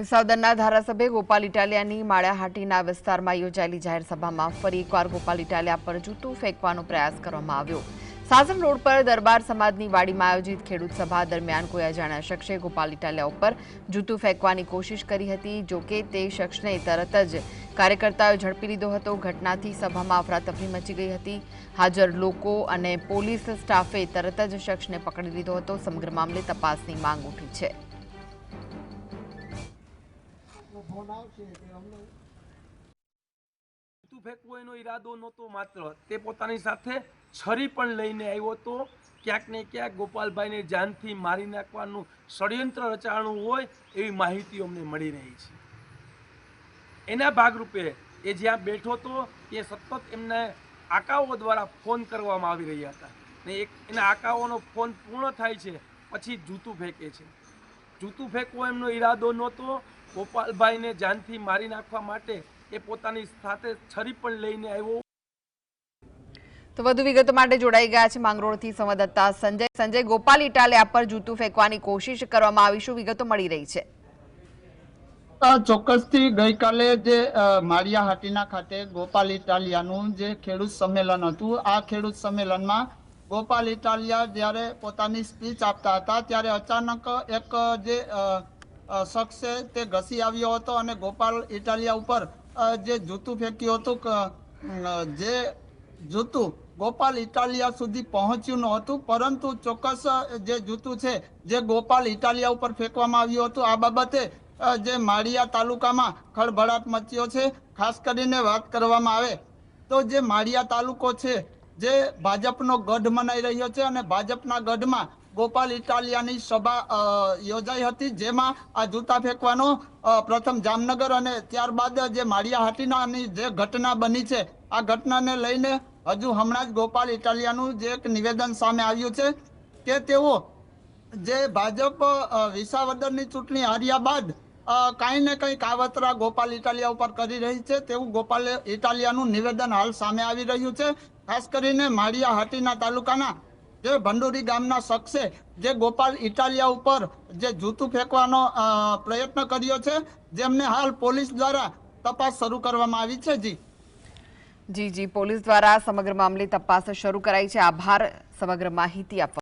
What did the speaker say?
વિસાવદરના ધારાસભ્ય ગોપાલ ઇટાલિયાની માળાહાટીના વિસ્તારમાં યોજાયેલી જાહેર સભામાં ફરી એકવાર ગોપાલ ઇટાલિયા પર જૂતું ફેંકવાનો પ્રયાસ કરવામાં આવ્યો. સાસણ રોડ પર દરબાર સમાજની વાડીમાં આયોજિત ખેડૂત સભા દરમિયાન કોઈ અજાણ્યા શખ્સે ગોપાલ ઇટાલિયા ઉપર જૂતું ફેંકવાની કોશિશ કરી હતી, જો કે તે શખ્સને તરત જ કાર્યકર્તાઓએ ઝડપી લીધો હતો. ઘટનાથી સભામાં અફરાતફરી મચી ગઈ હતી. હાજર લોકો અને પોલીસ સ્ટાફે તરત જ શખ્સને પકડી લીધો હતો. સમગ્ર મામલે તપાસની માંગ ઉઠી છે. ફેંકવો એનો ઈરાદો નહોતો માત્ર, તે પોતાની સાથે છરી પણ લઈને આવ્યો હતો. ક્યાંક ને ક્યાંક ગોપાલભાઈને જાનથી મારી નાખવાનું ષડયંત્ર રચાણું હોય એવી માહિતી અમને મળી રહી છે. એના ભાગરૂપે એ જ્યાં બેઠો હતો એ સતત એમને આકાઓ દ્વારા ફોન કરવામાં આવી રહ્યા હતા. ને એક એના આકાઓનો ફોન પૂર્ણ થાય છે, પછી જૂતું ફેંકે છે. જૂતું ફેંકવો એમનો ઈરાદો નહોતો ગોપાલભાઈને જાનથી મારી નાખવા માટે એ પોતાની સાથે છરી પણ લઈને આવ્યો. તો વધુ વિગતો માટે જોડાઈ ગયા છે માંગરોળથી સંવાદદાતા સંજય. સંજય ગોપાલ ઇટાલિયા પર જૂતું ફેંકવાની કોશિશ કરવામાં આવી શું વિગતો મળી રહી છે? ચોક્કસથી ગઈકાલે જે મારિયા હાટીના ખાતે ગોપાલ ઇટાલિયાનું જે ખેડૂત સંમેલન હતું આ ખેડૂત સંમેલનમાં ગોપાલ ઇટાલિયા જ્યારે પોતાની સ્પીચ આપતા હતા ત્યારે અચાનક એક જે શખ્સ તે ઘસી આવ્યો હતો અને ગોપાલ ઇટાલિયા ઉપર જે જૂતું ફેંક્યું હતું જે જૂતું ગોપાલ ઇટાલિયા સુધી પહોંચ્યું નહોતું, પરંતુ ચોક્કસ જે જૂતું છે, જે ગોપાલ ઇટાલિયા ઉપર ફેંકવામાં આવ્યું હતું, આ બાબતે જે માળિયા તાલુકામાં ખળભળાટ મચ્યો છે, ખાસ કરીને વાત કરવામાં આવે તો જે માળિયા તાલુકો છે, જે ભાજપનો ગઢ મનાઈ રહ્યો છે અને ભાજપના ગઢમાં ગોપાલ ઇટાલિયાની સભા યોજાઈ હતી, જેમાં આ જૂતા ફેંકવાનો પ્રથમ જામનગર અને ત્યારબાદ જે માળિયાહાટીનાની જે ઘટના બની છે, આ ઘટનાને લઈને હજુ હમણાં જ ગોપાલ ઇટાલિયાનું જે એક નિવેદન સામે આવ્યું છે કે તેઓ જે ભાજપ વિસાવદરની ચૂંટણી હાર્યા બાદ કાંઈ ને કંઈ કાવતરા ગોપાલ ઇટાલિયા ઉપર કરી રહી છે, તેવું ગોપાલ ઇટાલિયાનું નિવેદન હાલ સામે આવી રહ્યું છે, ખાસ કરીને માળિયા હાટીના તાલુકાના જે ભંડોરી ગામના શખ્સે જે ગોપાલ ઇટાલિયા ઉપર જે જૂતું ફેંકવાનો પ્રયત્ન કર્યો છે, જેમને હાલ પોલીસ દ્વારા તપાસ શરૂ કરવામાં આવી છે જી. જી જી, પોલીસ દ્વારા સમગ્ર મામલે તપાસ શરૂ કરાઈ છે. આભાર, સમગ્ર માહિતી આપવા